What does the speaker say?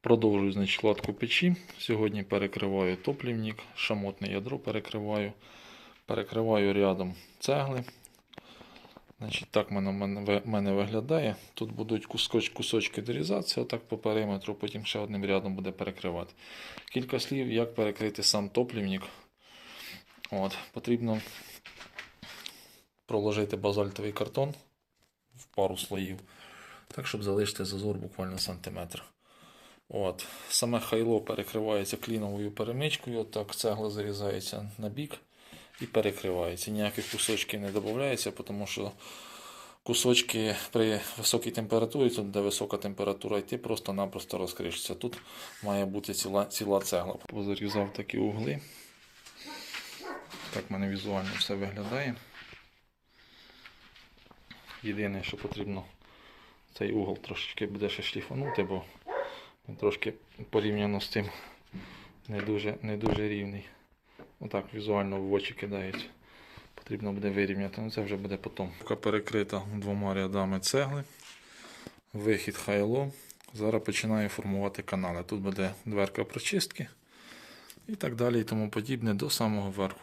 Продовжую значить, кладку печі. Сьогодні перекриваю топлівник, шамотне ядро перекриваю. Перекриваю рядом цегли. Значить, так мене, мене виглядає. Тут будуть кусоч, кусочки дорізатися отак по периметру, потім ще одним рядом буде перекривати. Кілька слів, як перекрити сам топлівник. От, потрібно проложити базальтовий картон в пару слоїв, так, щоб залишити зазор буквально сантиметр. От. Саме хайло перекривається кліновою перемичкою, отак цегла зарізається на бік і перекривається. Ніяких кусочків не додається, тому що кусочки при високій температурі, тут де висока температура йти, просто-напросто розкришиться. Тут має бути ціла, ціла цегла. Позарізав такі угли. Так в мене візуально все виглядає. Єдине, що потрібно, цей угол трошечки буде ще шліфанути, бо він трошки порівняно з тим не дуже, не дуже рівний. Отак візуально в очі кидається. Потрібно буде вирівняти, ну це вже буде потім. Поки перекрита двома рядами цегли. Вихід хайло. Зараз починаю формувати канали. Тут буде дверка прочистки і так далі і тому подібне до самого верху.